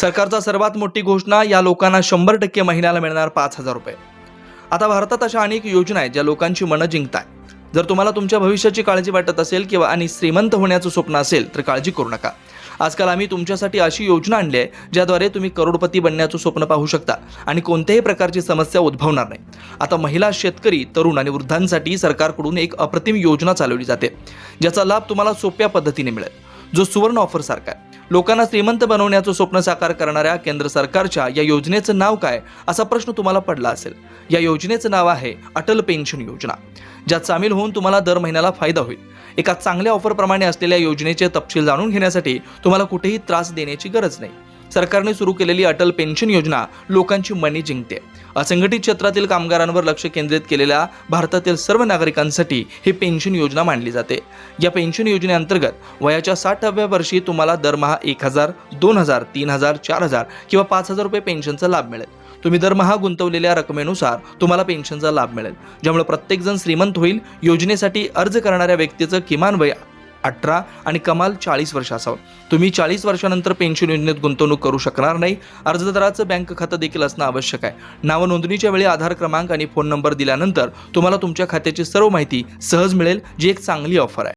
सरकारचा सर्वात मोठी घोषणा या लोकांना शंभर टक्के महिन्याला मिळणार पाच हजार रुपये. आता भारतात अशा अनेक योजना आहेत ज्या लोकांची मनं जिंकताय. जर तुम्हाला तुमच्या भविष्याची काळजी वाटत असेल किंवा आणि श्रीमंत होण्याचं स्वप्न असेल तर काळजी करू नका. आजकाल आम्ही तुमच्यासाठी अशी योजना आणली आहे ज्याद्वारे तुम्ही करोडपती बनण्याचं स्वप्न पाहू शकता आणि कोणत्याही प्रकारची समस्या उद्भवणार नाही. आता महिला शेतकरी तरुण आणि वृद्धांसाठी सरकारकडून एक अप्रतिम योजना चालवली जाते ज्याचा लाभ तुम्हाला सोप्या पद्धतीने मिळेल. जो सुवर्ण ऑफर सारखा आहे. लोकांना श्रीमंत बनवण्याचं स्वप्न साकार करणाऱ्या केंद्र सरकारच्या या योजनेचं नाव काय? असा प्रश्न तुम्हाला पडला असेल. या योजनेचं नाव आहे अटल पेन्शन योजना. ज्यात सामील होऊन तुम्हाला दर महिन्याला फायदा होईल. एका चांगल्या ऑफरप्रमाणे असलेल्या योजनेचे तपशील जाणून घेण्यासाठी तुम्हाला कुठेही त्रास देण्याची गरज नाही. सरकारने सुरू केलेली अटल पेन्शन योजना लोकांची मनी जिंकते. असंघटित क्षेत्रातील कामगारांवर लक्ष केंद्रित केलेल्या भारतातील सर्व नागरिकांसाठी ही पेन्शन योजना मानली जाते. या पेन्शन योजनेअंतर्गत वयाच्या साठाव्या वर्षी तुम्हाला दरमहा एक हजार दोन हजार तीन हजार चार हजार किंवा पाच हजार रुपये पेन्शनचा लाभ मिळेल. तुम्ही दरमहा गुंतवलेल्या रकमेनुसार तुम्हाला पेन्शनचा लाभ मिळेल. ज्यामुळे प्रत्येकजण श्रीमंत होईल. योजनेसाठी अर्ज करणाऱ्या व्यक्तीचं किमान वय अठरा आणि कमाल चाळीस वर्ष असावं. तुम्ही चाळीस वर्षानंतर पेन्शन योजनेत गुंतवणूक करू शकणार नाही. अर्जदाराचं बँक खातं देखील असणं आवश्यक आहे. नाव नोंदणीच्या वेळी आधार क्रमांक आणि फोन नंबर दिल्यानंतर तुम्हाला तुमच्या खात्याची सर्व माहिती सहज मिळेल जी एक चांगली ऑफर आहे.